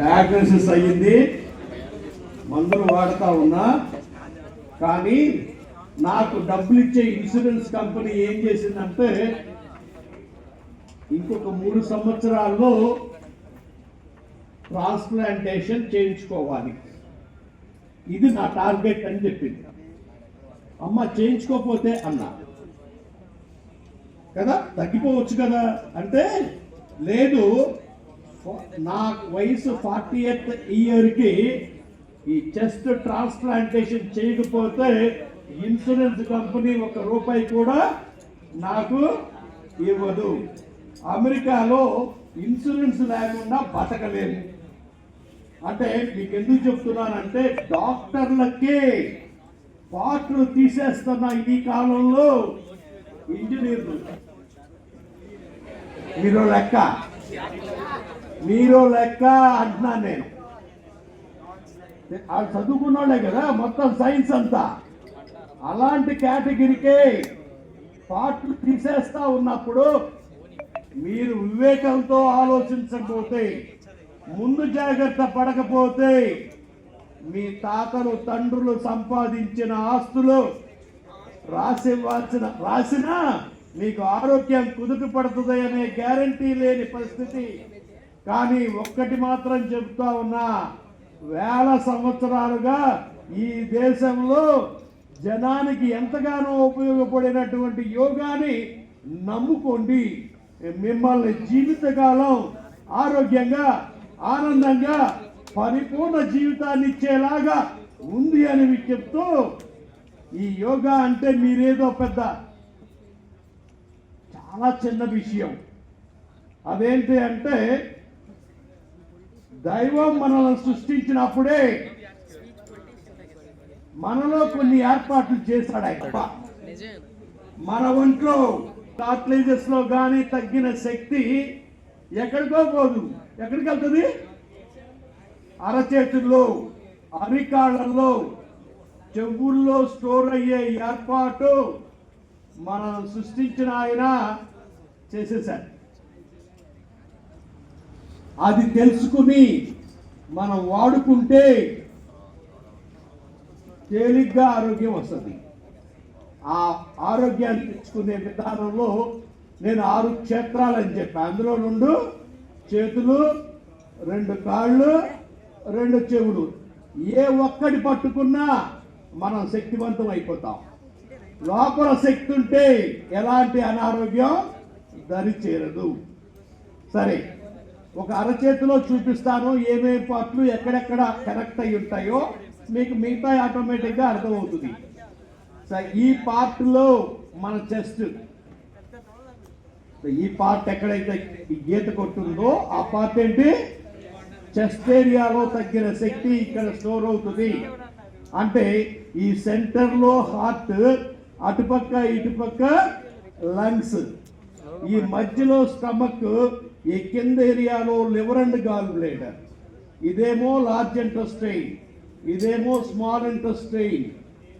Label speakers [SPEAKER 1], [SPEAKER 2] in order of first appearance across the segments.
[SPEAKER 1] Diagnosis అయ్యింది. మందులు వాడుతా ఉన్నా. కానీ నాకు డబ్బులు ఇచ్చే ఇన్సూరెన్స్ కంపెనీ ఏం చేసిందంటే ఇంకొక మూడు సంవత్సరాల్లో ట్రాన్స్ప్లాంటేషన్ చేయించుకోవాలి. ఇది నా టార్గెట్ అని చెప్పింది. అమ్మ చేయించుకోకపోతే అన్నా. కదా? తగ్గిపోవచ్చు కదా? అంటే లేదు. నా వయసు ఫార్టీ ఎయిత్ ఇయర్కి ఈ చెస్ట్ ట్రాన్స్ప్లాంటేషన్ చేయకపోతే ఇన్సూరెన్స్ కంపెనీ ఒక రూపాయి కూడా నాకు ఇవ్వదు. అమెరికాలో ఇన్సూరెన్స్ లేకుండా బతకలేము. అంటే మీకు ఎందుకు చెప్తున్నానంటే డాక్టర్లకే పాటలు తీసేస్తున్న ఈ కాలంలో ఇంజనీర్లు. మీరు లెక్క. మీరు లెక్క అంటున్నాను నేను. వాళ్ళు చదువుకున్నోళ్ళే కదా మొత్తం సైన్స్ అంతా. అలాంటి కేటగిరీకే పాటలు తీసేస్తా ఉన్నప్పుడు మీరు వివేకంతో ఆలోచించకపోతే ముందు జాగ్రత్త పడకపోతే మీ తాతలు తండ్రులు సంపాదించిన ఆస్తులు రాసివ్వాల్సిన రాసినా మీకు ఆరోగ్యం కుదుట పడుతుంది అనే గ్యారంటీ లేని పరిస్థితి కానీ ఒక్కటి మాత్రం చెప్తా ఉన్నా వేల సంవత్సరాలుగా ఈ దేశంలో జనానికి ఎంతగానో ఉపయోగపడినటువంటి యోగాని నమ్ముకోండి. మిమ్మల్ని జీవితకాలం ఆరోగ్యంగా ఆనందంగా పరిపూర్ణ జీవితాన్ని ఇచ్చేలాగా ఉంది అని చెప్తూ ఈ యోగా అంటే మీరేదో పెద్ద చాలా చిన్న విషయం. అదేంటి అంటే దైవం మనల్ని సృష్టించినప్పుడే మనలో కొన్ని ఏర్పాట్లు చేశాడు ఆయన. మన ఒంట్లో కార్టిలేజెస్లో కానీ తగ్గిన శక్తి ఎక్కడికో పోదు. ఎక్కడికి వెళ్తుంది? అరచేతుల్లో అరికాళ్ళల్లో చెవుల్లో స్టోర్ అయ్యే ఏర్పాటు మనం సృష్టించిన ఆయన చేసేసాడు అది తెలుసుకుని మనం వాడుకుంటే తేలిగ్గా ఆరోగ్యం వస్తుంది. ఆ ఆరోగ్యాన్ని తెచ్చుకునే విధానంలో నేను ఆరు క్షేత్రాలు అని చెప్పాను అందులో రెండు చేతులు రెండు కాళ్ళు రెండు చెవులు. ఏ ఒక్కటి పట్టుకున్నా మనం శక్తివంతం అయిపోతాం. లోపల శక్తి ఉంటే ఎలాంటి అనారోగ్యం దరిచేరదు. సరే. ఒక అరచేతిలో చూపిస్తాను ఏమేమి పార్ట్లు ఎక్కడెక్కడ కనెక్ట్ అయి ఉంటాయో మీకు మిగతా ఆటోమేటిక్గా అర్థమవుతుంది. సరే ఈ పార్ట్లో మన చెస్ట్. ఈ పార్ట్ ఎక్కడైతే గీత కొట్టుందో ఆ పార్ట్ ఏంటి? చెస్ట్ ఏరియాలో తగ్గిన శక్తి ఇక్కడ స్టోర్ అవుతుంది. అంటే ఈ సెంటర్లో హార్ట్ అటుపక్క ఇటుపక్క లంగ్స్. ఈ మధ్యలో స్టమక్ ఈ కింద ఏరియాలో లివర్ అండ్ గాల్ బ్లేడర్ ఇదేమో లార్జ్ ఇంటెస్టైన్ ఇదేమో స్మాల్ ఇంటెస్టైన్.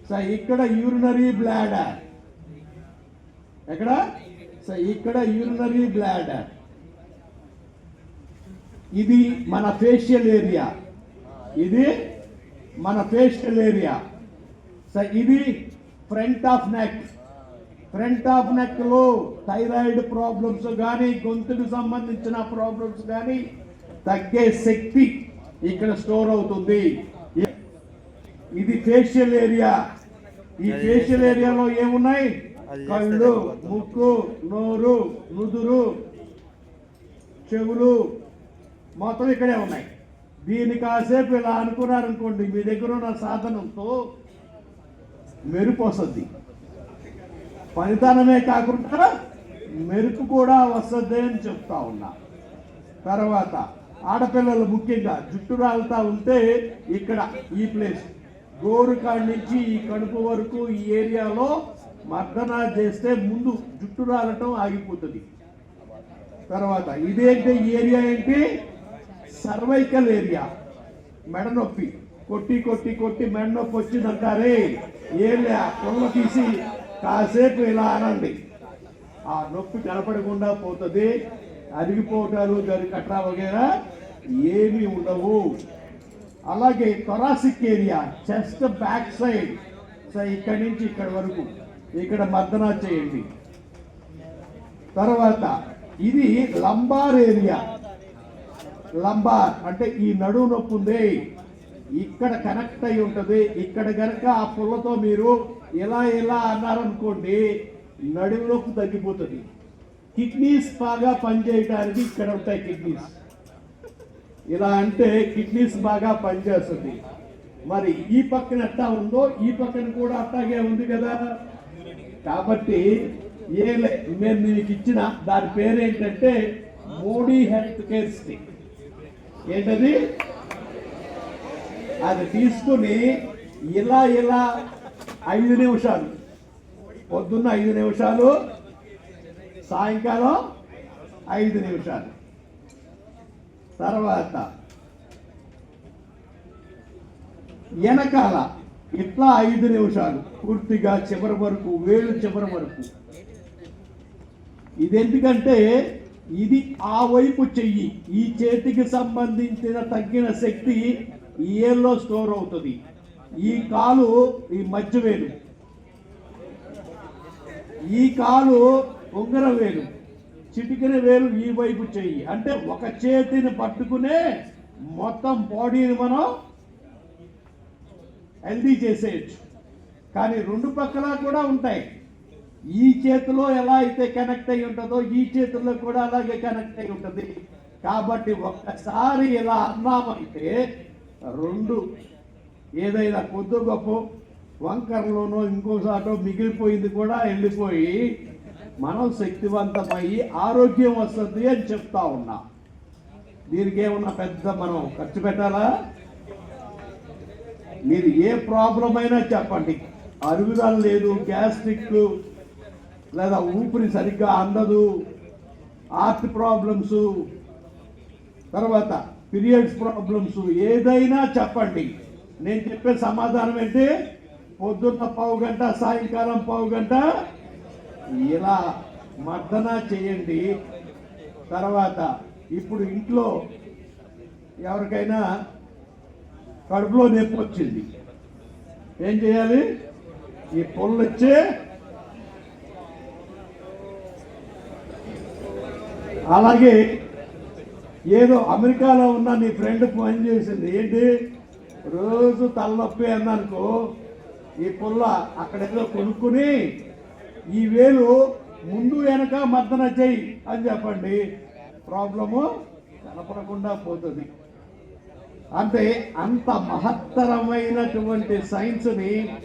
[SPEAKER 1] సో ఇక్కడ యూరినరీ బ్లాడర్. ఎక్కడ? సో ఇక్కడ యూరినరీ బ్లాడర్. ఇది మన ఫేషియల్ ఏరియా. ఇది మన ఫేషియల్ ఏరియా. సో ఇది front of neck. Front of నెక్లో thyroid problems కానీ గొంతుకు సంబంధించిన ప్రాబ్లమ్స్ కానీ తగ్గే శక్తి ఇక్కడ స్టోర్ అవుతుంది. ఇది ఫేషియల్ ఏరియా. ఈ ఫేషియల్ ఏరియాలో ఏమున్నాయి? కళ్ళు ముక్కు నోరు నుదురు చెవులు మొత్తం ఇక్కడే ఉన్నాయి. దీన్ని కాసేపు ఇలా అనుకున్నారనుకోండి మీ దగ్గర ఉన్న సాధనంతో మెరుపు వస్తుంది. ఫలితానమే కాకుండా మెరుపు కూడా వస్తుంది అని చెప్తా ఉన్నా. తర్వాత ఆడపిల్లలు ముఖ్యంగా జుట్టు రాలుతా ఉంటే ఇక్కడ ఈ ప్లేస్ గోరుకాడ నుంచి ఈ కడుపు వరకు ఈ ఏరియాలో మర్దన చేస్తే ముందు జుట్టు రాలటం ఆగిపోతుంది. తర్వాత ఇదేంటి ఈ ఏరియా ఏంటి? Cervical area. మెడ నొప్పి. కొట్టి కొట్టి కొట్టి మెడ నొప్పి వచ్చిందంటారే? ఏం కొల్ల తీసి కాసేపు ఇలా అనండి. ఆ నొప్పి కనపడకుండా పోతుంది అరిగిపోవటాలు దాని కట్రా వగేరా ఏమీ ఉండవు. అలాగే thoracic area chest back side. So ఇక్కడి నుంచి ఇక్కడ వరకు ఇక్కడ మర్దన చేయండి. తర్వాత ఇది లంబార్ ఏరియా. లంబార్ అంటే ఈ నడువు నొప్పి ఉంది. ఇక్కడ కనెక్ట్ అయి ఉంటుంది. ఇక్కడ కనుక ఆ పుల్లతో మీరు ఇలా ఇలా అన్నారనుకోండి నడుము నొప్పి తగ్గిపోతుంది. కిడ్నీస్ బాగా పనిచేయడానికి ఇక్కడ ఉంటాయి కిడ్నీస్. ఇలా అంటే కిడ్నీస్ బాగా పనిచేస్తుంది. మరి ఈ పక్కన ఎట్టా ఉందో ఈ పక్కన కూడా అట్టాగే ఉంది కదా. కాబట్టి ఏ లే- మేము మీకు ఇచ్చిన దాని పేరు ఏంటంటే మోడీ హెల్త్ కేర్ స్కీమ్. ఏంటది? అది తీసుకుని ఇలా ఇలా ఐదు నిమిషాలు. పొద్దున్న ఐదు నిమిషాలు సాయంకాలం ఐదు నిమిషాలు. తర్వాత వెనకాల ఇట్లా ఐదు నిమిషాలు పూర్తిగా చివరి వరకు వేలు చివరి వరకు. ఇది ఎందుకంటే ఇది ఆ వైపు చెయ్యి ఈ చేతికి సంబంధించిన తగ్గిన శక్తి ఏలో స్టోర్ అవుతుంది. ఈ కాలు ఈ మధ్య వేలు. ఈ కాలు ఉంగర వేలు. చిటికిన వేలు ఈ వైపు చెయ్యి. అంటే ఒక చేతిని పట్టుకునే మొత్తం బాడీని మనం హెల్దీ చేసేయచ్చు. కానీ రెండు పక్కల కూడా ఉంటాయి. ఈ చేతిలో ఎలా అయితే కనెక్ట్ అయి ఉంటుందో ఈ చేతుల్లో కూడా అలాగే కనెక్ట్ అయి ఉంటుంది. కాబట్టి ఒక్కసారి ఇలా అన్నామంటే రెండు ఏదైనా కొద్ది గొప్ప వంకరలోనో ఇంకోసాటో మిగిలిపోయింది కూడా వెళ్ళిపోయి మనం శక్తివంతమయ్యి ఆరోగ్యం వస్తుంది అని చెప్తా ఉన్నా. దీనికి ఏమన్నా పెద్ద మనం ఖర్చు పెట్టాలా? మీరు ఏ ప్రాబ్లం అయినా చెప్పండి. అరుగుదల లేదు గ్యాస్ట్రిక్ లేదా ఊపిరి సరిగ్గా అందదు హార్ట్ ప్రాబ్లమ్స్ తర్వాత పీరియడ్స్ ప్రాబ్లమ్స్ ఏదైనా చెప్పండి. నేను చెప్పే సమాధానం ఏంటి? పొద్దున్న పావు గంట సాయంకాలం పావు గంట ఇలా మర్దన చేయండి. తర్వాత ఇప్పుడు ఇంట్లో ఎవరికైనా కడుపులో నొప్పి వచ్చింది. ఏం చేయాలి? ఈ పొల్లు వచ్చే అలాగే ఏదో అమెరికాలో ఉన్న నీ ఫ్రెండ్ ఫోన్ చేసింది. ఏంటి? రోజు తలనొప్పి అందనుకో ఈ పుల్ల అక్కడ కొనుక్కుని ఈ వేలు ముందు వెనక మర్దన చెయ్యి అని చెప్పండి. ప్రాబ్లము కనపడకుండా పోతుంది. అంటే అంత మహత్తరమైనటువంటి సైన్స్ని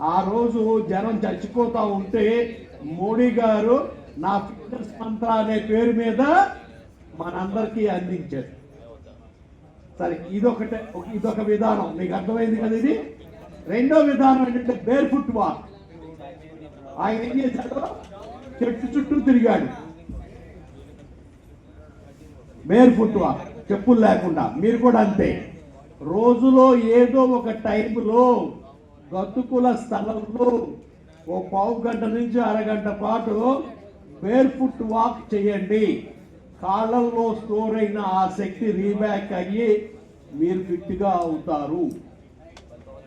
[SPEAKER 1] ఆ రోజు జనం చచ్చిపోతూ ఉంటే మోడీ గారు నా ఫిట్నెస్ మంత్ర అనే పేరు మీద మనందరికీ అందించారు. సరే ఇదొకటే ఇదొక విధానం. మీకు అర్థమైంది కదా ఇది? రెండో విధానం ఏంటంటే బేర్ ఫుట్ వాక్ ఆయన ఏం చేశాడు? చెట్టు చుట్టూ తిరిగాడు. బేర్ ఫుట్ వాక్ చెప్పులు లేకుండా. మీరు కూడా అంతే. రోజులో ఏదో ఒక టైంలో గతుకుల స్థలంలో ఓ పావు గంట నుంచి అరగంట పాటు బేర్ ఫుట్ వాక్ చేయండి. కాళ్ళల్లో స్టోర్ అయిన ఆ శక్తి రీబ్యాక్ అయ్యి మీరు ఫిట్గా అవుతారు.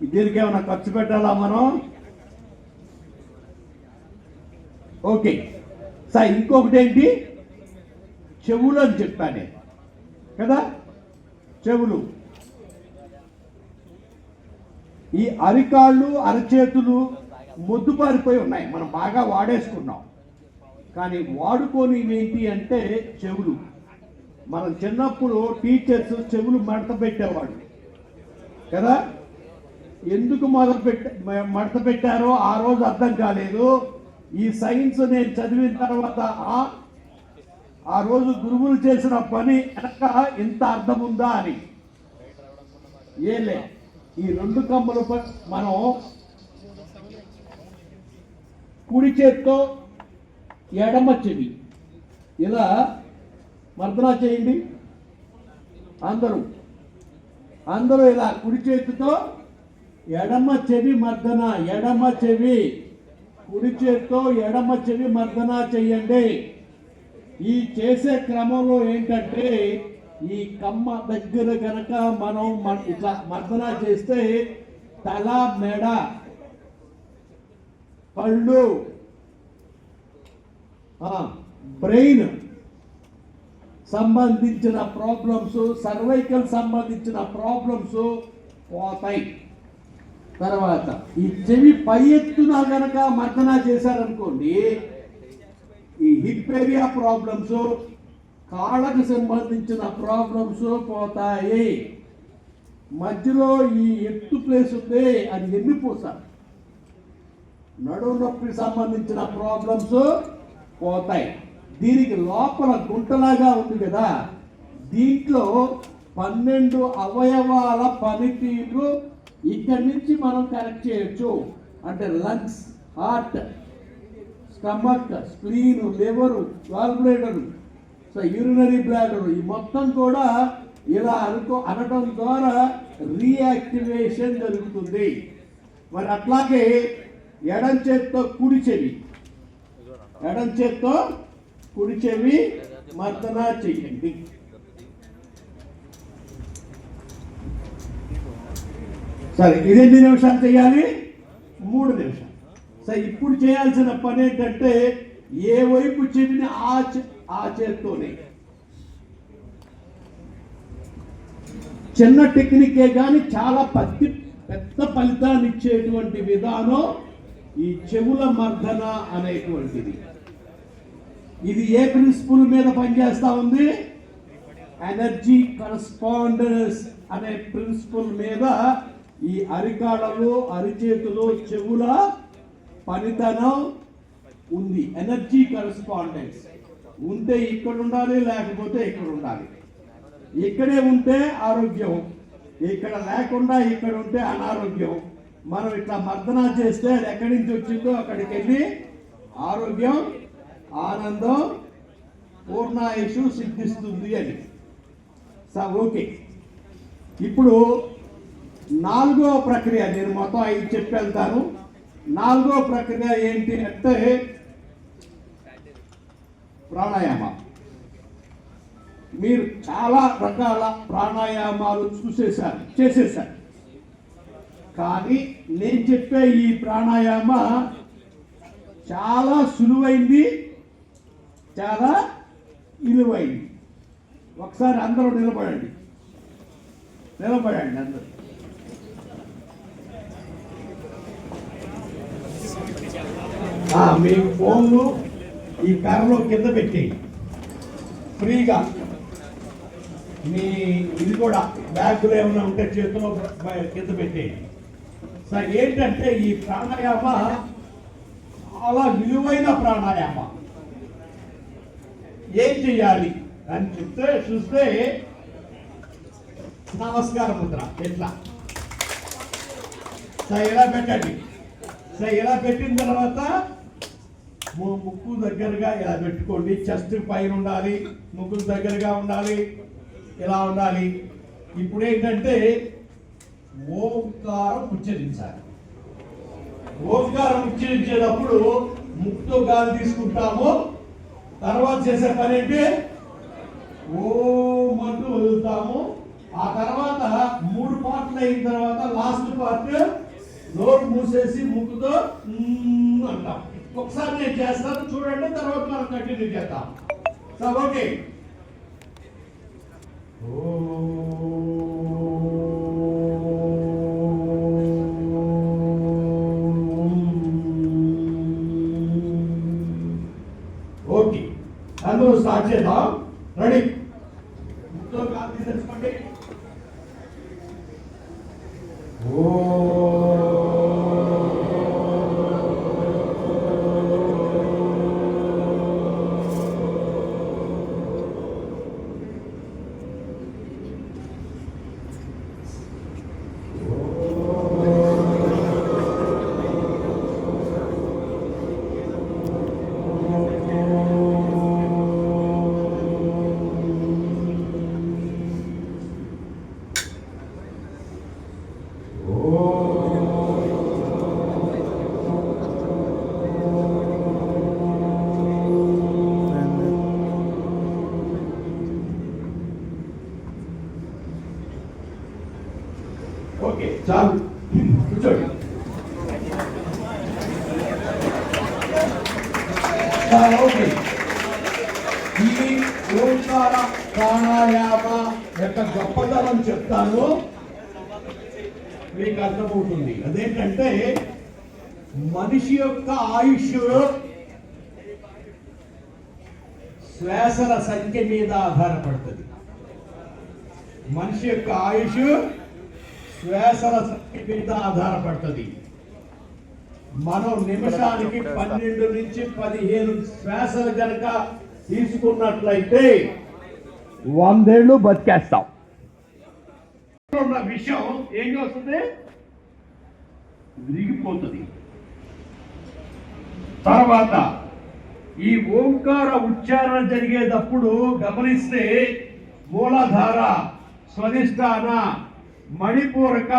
[SPEAKER 1] దీనికి ఏమైనా ఖర్చు పెట్టాలా మనం? ఓకే. సార్ ఇంకొకటి ఏంటి? చెవులు అని చెప్పాను కదా? చెవులు. ఈ అరికాళ్ళు అరచేతులు మొద్దుబారిపోయి ఉన్నాయి. మనం బాగా వాడేసుకున్నాం. కానీ వాడుకొని ఏంటి అంటే చెవులు. మనం చిన్నప్పుడు టీచర్స్ చెవులు మడత పెట్టేవాడు కదా? ఎందుకు మొదలు పెట్ట మడత పెట్టారో ఆ రోజు అర్థం కాలేదు. ఈ సైన్స్ నేను చదివిన తర్వాత ఆ రోజు గురువులు చేసిన పని వెనక ఇంత అర్థం ఉందా అని. ఏలే ఈ రెండు కమ్మలు మనం కుడి చేత్తో ఎడమ చెవి ఇలా మర్దనా చేయండి. అందరూ అందరూ ఇలా కుడి చేతితో ఎడమ చెవి మర్దన ఎడమ చెవి. కుడి చేతితో ఎడమ చెవి మర్దన చేయండి. ఈ చేసే క్రమంలో ఏంటంటే ఈ కమ్మ దగ్గర గనక మనం ఇట్లా మర్దన చేస్తే తల మెడ పళ్ళు బ్రెయిన్ సంబంధించిన ప్రాబ్లమ్స్ సర్వైకల్ సంబంధించిన ప్రాబ్లమ్స్ పోతాయి. తర్వాత ఈ చెవి పై ఎత్తున కనుక మర్దన చేశారనుకోండి ఈ హిప్ ఏరియా ప్రాబ్లమ్స్ కాళ్ళకు సంబంధించిన ప్రాబ్లమ్స్ పోతాయి. మధ్యలో ఈ ఎత్తు ప్లేస్ ఉంది అది ఎన్నిపూస నడుము నొప్పికి సంబంధించిన ప్రాబ్లమ్స్ పోతాయి. దీనికి లోపల గుంటలాగా ఉంది కదా. దీంట్లో పన్నెండు అవయవాల పనితీరు ఇక్కడి నుంచి మనం కరెక్ట్ చేయొచ్చు. అంటే lungs heart stomach spleen liver gallbladder so urinary bladder ఈ మొత్తం కూడా ఇలా అనుకో అనడం ద్వారా రీయాక్టివేషన్ జరుగుతుంది. మరి అట్లాగే ఎడం చేత్తో కుడి చెవి ఎడం చేత్తో కుడి చెవి మర్దన చెయ్యండి సరే ఇది ఎన్ని నిమిషాలు చేయాలి? మూడు నిమిషాలు. సరే ఇప్పుడు చేయాల్సిన పని ఏంటంటే ఏ వైపు చెవిని ఆ ఆ చేత్తోనే. చిన్న టెక్నికే కానీ చాలా పత్తి పెద్ద ఫలితాన్ని ఇచ్చేటువంటి విధానం ఈ చెవుల మర్దన అనేటువంటిది. ఇది ఏ ప్రిన్సిపల్ మీద పనిచేస్తా ఉంది? ఎనర్జీ కరస్పాండెన్స్ అనే ప్రిన్సిపల్ మీద ఈ అరికాళ్ళలు అరిచేతులు చెవుల పనితనం ఉంది. Energy correspondence. ఉంటే ఇక్కడ ఉండాలి లేకపోతే ఇక్కడ ఉండాలి. ఇక్కడే ఉంటే ఆరోగ్యం. ఇక్కడ లేకుండా ఇక్కడ ఉంటే అనారోగ్యం. మనం ఇట్లా మర్దన చేస్తే అది ఎక్కడి నుంచి వచ్చిందో అక్కడికి వెళ్ళి ఆరోగ్యం ఆనందం పూర్ణాయుషు సిద్ధిస్తుంది అని. Sir okay. ఇప్పుడు నాలుగో ప్రక్రియ నేను మొత్తం ఐదు చెప్పి నాలుగో ప్రక్రియ ఏంటి అంటే ప్రాణాయామ. మీరు చాలా రకాల ప్రాణాయామాలు చూసేశారు చేసేసారు కానీ నేను చెప్పే ఈ ప్రాణాయామ చాలా సులువైంది చాలా విలువైంది ఒకసారి అందరూ నిలబడండి. నిలబడండి అందరూ. ఆ, మీ ఫోన్లు ఈ కర్రలో కింద పెట్టేయండి ఫ్రీగా. మీ ఇది కూడా బ్యాగులో ఏమైనా ఉంటే చేతిలో కింద పెట్టేయండి సార్ ఏంటంటే ఈ ప్రాణాయామ చాలా విలువైన ప్రాణాయామ. ఏం చెయ్యాలి? అని చెప్తే చూస్తే నమస్కార ముద్ర ఎట్లా? సార్ ఇలా పెట్టండి. సార్ ఇలా పెట్టిన తర్వాత ముక్కు దగ్గరగా ఇలా పెట్టుకోండి. చెస్ట్ పైన ఉండాలి ముక్కు దగ్గరగా ఉండాలి ఇలా ఉండాలి. ఇప్పుడు ఏంటంటే ఓంకారం ఉచ్చరించాలి. ఓంకారం ఉచ్చరించేటప్పుడు ముక్కుతో గాలి తీసుకుంటాము. తర్వాత చేసే పని ఏంటి? ఓం అంటూ వదులుతాము. ఆ తర్వాత మూడు పాటలు అయిన తర్వాత లాస్ట్ పార్ట్ నోరు మూసేసి ముక్కుతో అంటాం. ఒకసారి నేను చేస్తాను చూడండి తర్వాత మనం కంటిన్యూ చేద్దాం. సార్ ఓకే ఓ అందరూ స్టార్ట్ చేద్దాం ప్రాణాయామ యొక్క గొప్పతనం చెప్తాను మీకు అర్థమవుతుంది. అదేంటంటే మనిషి యొక్క ఆయుష్ శ్వాసల సంఖ్య మీద ఆధారపడుతుంది. మనిషి యొక్క ఆయుష్ శ్వాసల సంఖ్య మీద ఆధారపడుతుంది. మనం నిమిషానికి పన్నెండు నుంచి పదిహేను శ్వాసలు కనుక తీసుకున్నట్లయితే వందేళ్ళు బతికేస్తాం. ఉన్న విషయం ఏం చేస్తుంది? విరిగిపోతుంది. తర్వాత ఈ ఓంకార ఉచ్చారణ జరిగేటప్పుడు గమనిస్తే మూలధార స్వధిష్టాన మణిపూరక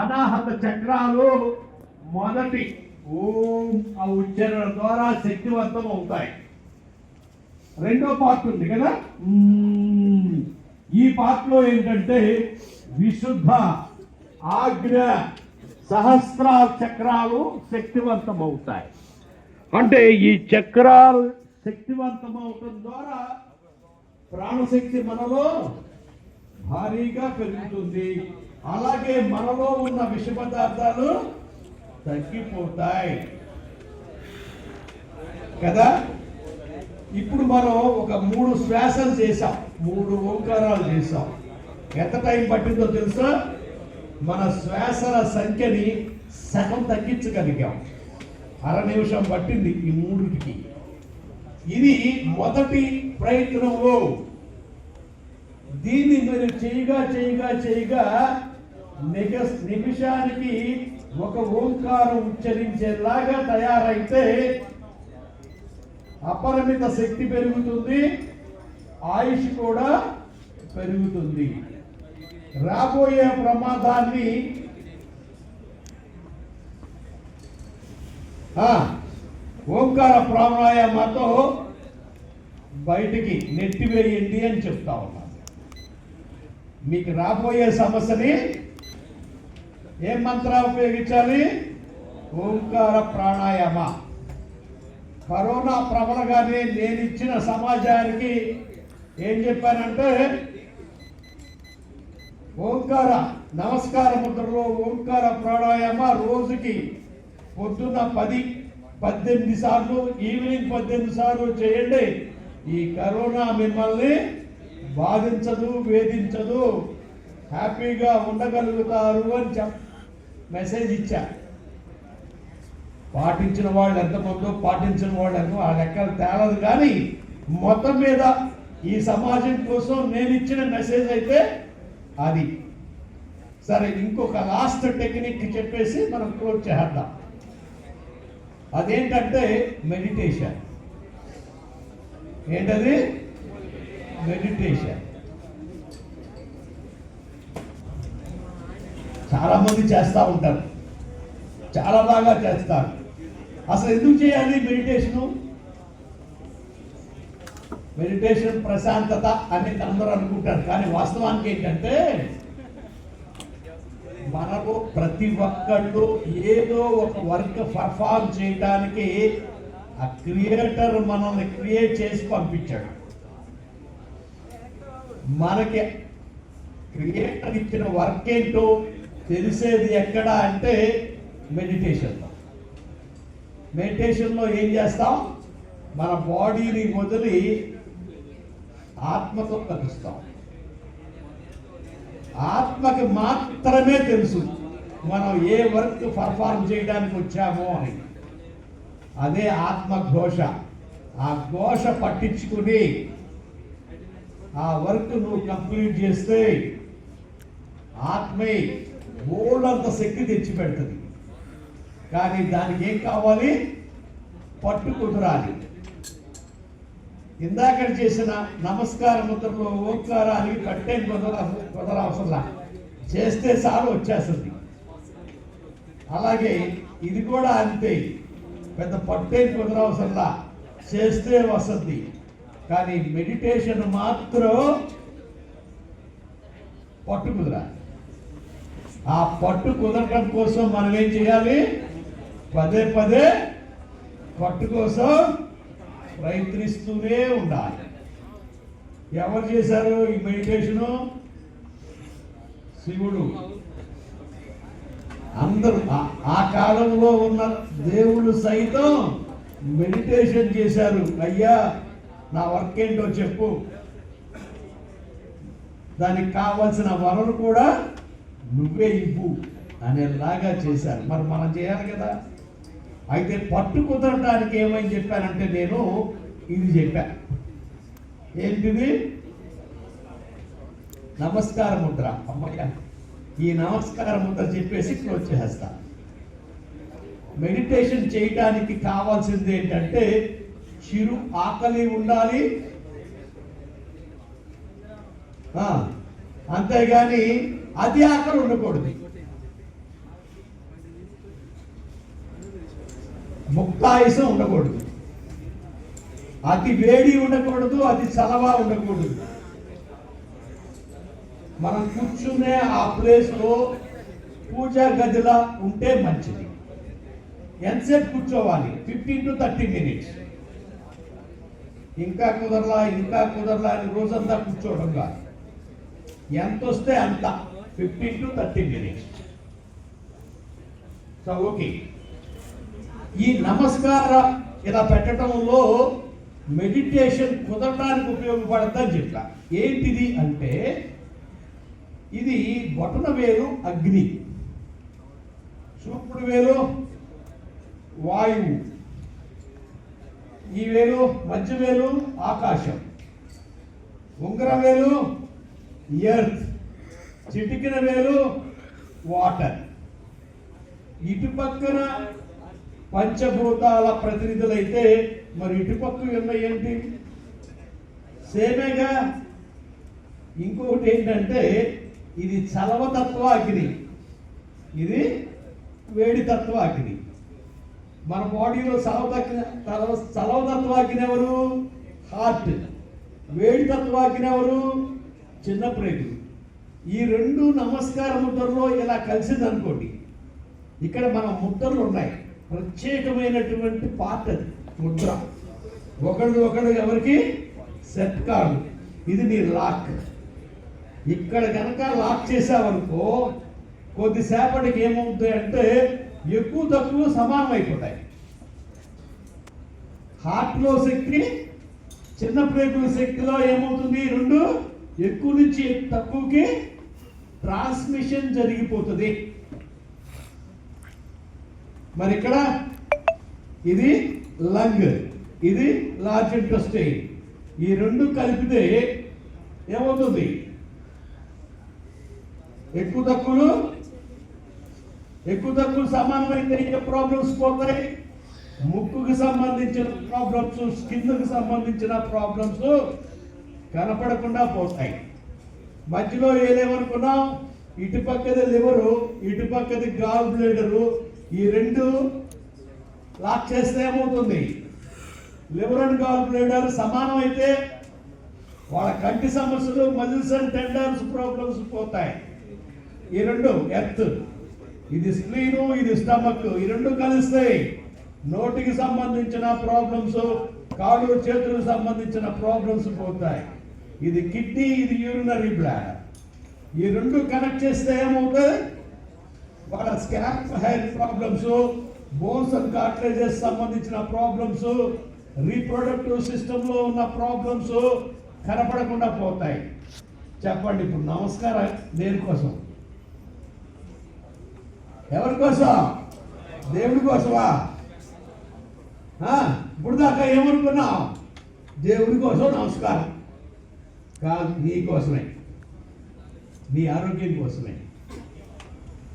[SPEAKER 1] అనాహత చక్రాలు మొదటి ఓం ఆ ఉచ్చారణ ద్వారా శక్తివంతం అవుతాయి. రెండో పార్ట్ ఉంది కదా? ఈ పార్ట్లో ఏంటంటే విశుద్ధ ఆగ్ర సహస్ర చక్రాలు శక్తివంతం అవుతాయి అంటే ఈ చక్రాలు శక్తివంతం అవటం ద్వారా ప్రాణశక్తి మనలో భారీగా పెరుగుతుంది. అలాగే మనలో ఉన్న విష పదార్థాలు తగ్గిపోతాయి. కదా? ఇప్పుడు మనం ఒక మూడు శ్వాసలు చేసాం మూడు ఓంకారాలు చేసాం ఎంత టైం పట్టిందో తెలుసా? మన శ్వాసల సంఖ్యని సగం తగ్గించగలిగాం. అర నిమిషం పట్టింది ఈ మూడుకి. ఇది మొదటి ప్రయత్నము దీన్ని మీరు చేయగా చేయగా చేయగా నిగ నిమిషానికి ఒక ఓంకారం ఉచ్చరించేలాగా తయారైతే అపరిమిత శక్తి పెరుగుతుంది ఆయుష్ కూడా పెరుగుతుంది. రాబోయే ప్రమాదాన్ని ఓంకార ప్రాణాయామతో బయటికి నెట్టివేయండి అని చెప్తా ఉన్నాను మీకు రాబోయే సమస్యని ఏ మంత్ర ఉపయోగించాలి? ఓంకార ప్రాణాయామ. కరోనా ప్రబలగానే నేను ఇచ్చిన సమాజానికి ఏం చెప్పానంటే ఓంకార నమస్కార ముద్రలో ఓంకార ప్రాణాయామ రోజుకి పొద్దున్న పది పద్దెనిమిది సార్లు ఈవినింగ్ పద్దెనిమిది సార్లు చేయండి. ఈ కరోనా మిమ్మల్ని బాధించదు వేధించదు. హ్యాపీగా ఉండగలుగుతారు అని చెప్ మెసేజ్ ఇచ్చా. పాటించిన వాళ్ళు ఎంతమందో పాటించిన వాళ్ళు ఎంతో ఆ లెక్కలు తేలదు కానీ మొత్తం మీద ఈ సమాజం కోసం నేను ఇచ్చిన మెసేజ్ అయితే అది. సరే ఇంకొక లాస్ట్ టెక్నిక్ చెప్పేసి మనం క్లోజ్ చేద్దాం. అదేంటంటే మెడిటేషన్ ఏంటది? మెడిటేషన్ చాలామంది చేస్తూ ఉంటారు. చాలా బాగా చేస్తారు. అసలు ఎందుకు చేయాలి మెడిటేషను మెడిటేషన్ ప్రశాంతత అని అందరూ అనుకుంటారు. కానీ వాస్తవానికి ఏంటంటే మనకు ప్రతి ఒక్కళ్ళు ఏదో ఒక వర్క్ పర్ఫార్మ్ చేయడానికి ఆ క్రియేటర్ మనల్ని క్రియేట్ చేసి పంపించాడు. మనకి క్రియేటర్ ఇచ్చిన వర్క్ ఏంటో తెలిసేది ఎక్కడ అంటే మెడిటేషన్ మెడిటేషన్లో ఏం చేస్తాం? మన బాడీని వదిలి ఆత్మతో కలుస్తాం. ఆత్మకి మాత్రమే తెలుసు మనం ఏ వర్క్ పర్ఫార్మ్ చేయడానికి వచ్చామో అని. అదే ఆత్మ ఘోష ఆ ఘోష పట్టించుకుని ఆ వర్క్ నువ్వు కంప్లీట్ చేస్తే ఆత్మే బోల్డంత శక్తి తెచ్చి పెడుతుంది కానీ దానికి ఏం కావాలి? పట్టు కుదరాలి. ఇందాక చేసిన నమస్కార ముద్రలో ఓంకారాలు కట్టే కుదర కుదరవసరంలా చేస్తే సార్ వచ్చేస్తుంది. అలాగే ఇది కూడా అంతే. పెద్ద పట్టే కుదరవసరంలా చేస్తే వస్తుంది. కానీ మెడిటేషన్ మాత్రం పట్టు కుదరాలి. ఆ పట్టు కుదరటం కోసం మనం ఏం చేయాలి? పదే పదే పట్టు కోసం ప్రయత్నిస్తూనే ఉండాలి. ఎవరు చేశారు ఈ మెడిటేషను? శివుడు. అందరూ ఆ- కాలంలో ఉన్న దేవుడు సైతం మెడిటేషన్ చేశారు. అయ్యా నా వర్క్ ఏంటో చెప్పు. దానికి కావలసిన వనరు కూడా నువ్వే ఇవ్వు అనేలాగా చేశారు. మరి మనం చేయాలి కదా. అయితే పట్టు కుదరడానికి ఏమని చెప్పానంటే నేను ఇది చెప్పా. ఏంటిది? నమస్కార ముద్ర. అమ్మయ్య ఈ నమస్కార ముద్ర చెప్పేసి క్లోజ్ చేస్తా. మెడిటేషన్ చేయడానికి కావాల్సింది ఏంటంటే చిరు ఆకలి ఉండాలి. అంతేగాని అతి ఆకలి ఉండకూడదు. ముక్తాయుసం ఉండకూడదు. అతి వేడి ఉండకూడదు అతి చలవ ఉండకూడదు. మనం కూర్చునే ఆ ప్లేస్లో పూజా గదిలా ఉంటే మంచిది. ఎంతసేపు కూర్చోవాలి? Fifteen to thirty minutes. ఇంకా కుదరలా ఇంకా కుదరలా అని రోజంతా కూర్చోవడం కాదు. ఎంత వస్తే అంత. Fifteen to thirty minutes. So okay ఈ నమస్కార ఇలా పెట్టడంలో మెడిటేషన్ కుదరడానికి ఉపయోగపడద్దని చెప్పా ఏంటిది అంటే ఇది బొటన వేలు అగ్ని. చూపుడు వేలు వాయువు. ఈ వేలు మధ్య వేలు ఆకాశం. ఉంగరం వేలు ఎర్త్ చిటికిన వేలు వాటర్ ఇటు పక్కన పంచభూతాల ప్రతినిధులైతే మరి ఇటుపక్క ఉన్న ఏంటి? సేమేగా? ఇంకొకటి ఏంటంటే ఇది చలవతత్వ అగ్ని ఇది వేడి తత్వాకిని అగ్ని మన బాడీలో చలవతగ్ని చలవతత్వ అగ్ని ఎవరు? హార్ట్. వేడి తత్వ అగ్ని ఎవరు? చిన్న ప్రేగులు ఈ రెండు నమస్కార ముద్రలో ఇలా కలిసింది అనుకోండి ఇక్కడ మన ముద్రలు ఉన్నాయి ప్రత్యేకమైనటువంటి పార్ట్ అది ముద్ర. ఒకడు ఒకడు ఎవరికి? సెట్ కాదు ఇది నీ లాక్. ఇక్కడ కనుక లాక్ చేసావనుకో కొద్దిసేపటికి ఏమవుతాయి అంటే ఎక్కువ తక్కువ సమానం అయిపోతాయి హార్ట్లో శక్తి చిన్న ప్రేగుల శక్తిలో ఏమవుతుంది? రెండు ఎక్కువ నుంచి తక్కువకి ట్రాన్స్మిషన్ జరిగిపోతుంది. మరి ఇక్కడ ఇది లంగ్ ఇది లార్జ్ ఇంట్రెస్టింగ్ ఈ రెండు కలిపితే ఏమవుతుంది? ఎక్కువ తక్కువలు ఎక్కువ తక్కువ సమానమైతే ఏ ప్రాబ్లమ్స్ పోతాయి? ముక్కుకి సంబంధించిన ప్రాబ్లమ్స్ స్కిన్కి సంబంధించిన ప్రాబ్లమ్స్ కనపడకుండా పోతాయి. మధ్యలో ఏదేమనుకున్నాం ఇటు పక్కది లివరు ఇటు పక్కది గాల్ బ్లేడరు ఈ రెండు లాక్ చేస్తే ఏమవుతుంది? లివర్ అండ్ గాల్ బ్లేడర్ సమానం అయితే వాళ్ళ కంటి సమస్యలు మజిల్స్ అండ్ టెండర్స్ ప్రాబ్లమ్స్ పోతాయి. ఈ రెండు ఎర్త్. ఇది స్క్రీను ఇది స్టమక్ ఈ రెండు కలిస్తాయి. నోటికి సంబంధించిన ప్రాబ్లమ్స్ కాళ్ళు చేతులకు సంబంధించిన ప్రాబ్లమ్స్ పోతాయి. ఇది కిడ్నీ ఇది యూరినరీ బ్లాడర్ ఈ రెండు కనెక్ట్ చేస్తే ఏమవుతుంది? వాళ్ళ scalp hair problems bones and cartilages సంబంధించిన ప్రాబ్లమ్స్ రీప్రొడక్టివ్ సిస్టంలో ఉన్న ప్రాబ్లమ్స్ కనపడకుండా పోతాయి. చెప్పండి ఇప్పుడు నమస్కారం దేనికోసం ఎవరి కోసం? దేవుడి కోసమా? ఇప్పుడు దాకా ఏమనుకున్నావు? దేవుడి కోసం నమస్కారం. కాదు నీ కోసమే. నీ ఆరోగ్యం కోసమే.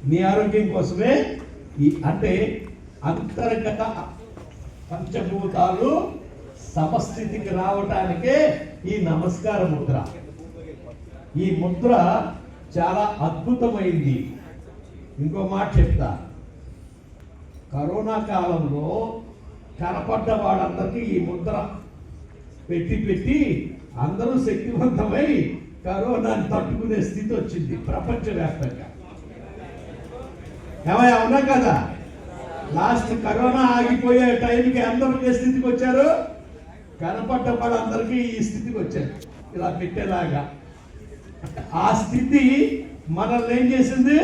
[SPEAKER 1] నీ ఆరోగ్యం కోసమే ఈ అంటే అంతర్గత పంచభూతాలు సమస్థితికి రావటానికే ఈ నమస్కార ముద్ర. ఈ ముద్ర చాలా అద్భుతమైంది. ఇంకో మాట చెప్తా. కరోనా కాలంలో కనపడ్డ వాళ్ళందరికీ ఈ ముద్ర పెట్టి పెట్టి అందరూ శక్తివంతమై కరోనాని తట్టుకునే స్థితి వచ్చింది ప్రపంచవ్యాప్తంగా. ఏమయ్యా అవునా కదా? లాస్ట్ కరోనా ఆగిపోయే టైంకి అందరూ ఏ స్థితికి వచ్చారు? కనపడ్డ వాళ్ళందరికీ ఈ స్థితికి వచ్చారు. ఇలా పెట్టేలాగా. ఆ స్థితి మనల్ని ఏం చేసింది?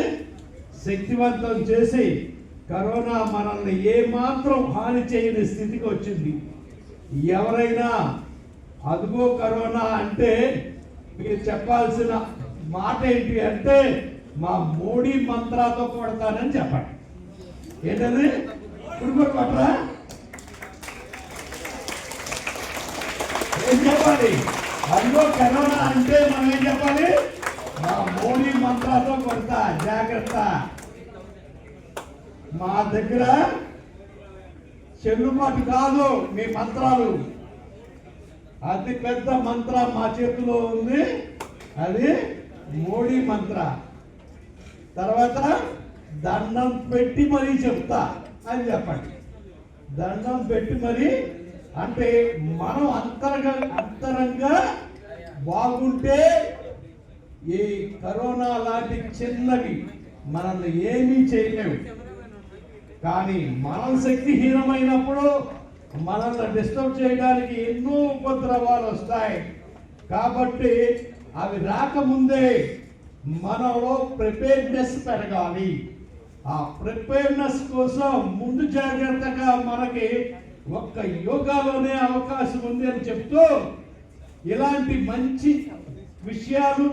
[SPEAKER 1] శక్తివంతం చేసి కరోనా మనల్ని ఏమాత్రం హాని చేయని స్థితికి వచ్చింది. ఎవరైనా అదుగో కరోనా అంటే మీరు చెప్పాల్సిన మాట ఏంటి అంటే మా మోడీ మంత్రాతో కొడతానని చెప్పండి. ఏంటది? ఇప్పుడు కొట్టరా ఏం చెప్పాలి? అందులో కరోనా అంటే మనం ఏం చెప్పాలి? మా మోడీ మంత్రాలతో కొడతా జాగ్రత్త. మా దగ్గర చెల్లుబాటు కాదు మీ మంత్రాలు. అతి పెద్ద మంత్ర మా చేతిలో ఉంది. అది మోడీ మంత్ర. తర్వాత దండం పెట్టి మరీ చెప్తా అని చెప్పండి. దండం పెట్టి మరి అంటే మనం అంతరంగా అంతరంగా బాగుంటే ఈ కరోనా లాంటి చిన్నవి మనల్ని ఏమీ చేయలేవు. కానీ మనం శక్తిహీనమైనప్పుడు మనల్ని డిస్టర్బ్ చేయడానికి ఎన్నో ఉపద్రవాలు వస్తాయి. కాబట్టి అవి రాకముందే మనలో ప్రిపేర్నెస్ పెరగాలి. ఆ ప్రిపేర్నెస్ కోసం ముందు జాగ్రత్తగా మనకి ఒక్క యోగాలోనే అవకాశం ఉంది అని చెప్తూ ఇలాంటి మంచి విషయాలు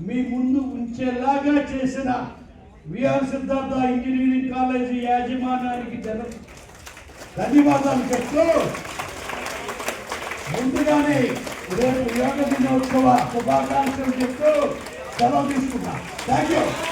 [SPEAKER 1] మీ ముందు ఉంచేలాగా చేసిన విఆర్ సిద్ధార్థ ఇంజనీరింగ్ కాలేజీ యాజమాన్యానికి జన ధన్యవాదాలు చెప్తూ ముందుగానే రేపు యోగ దినోత్సవ శుభాకాంక్షలు చెప్తూ Thank you.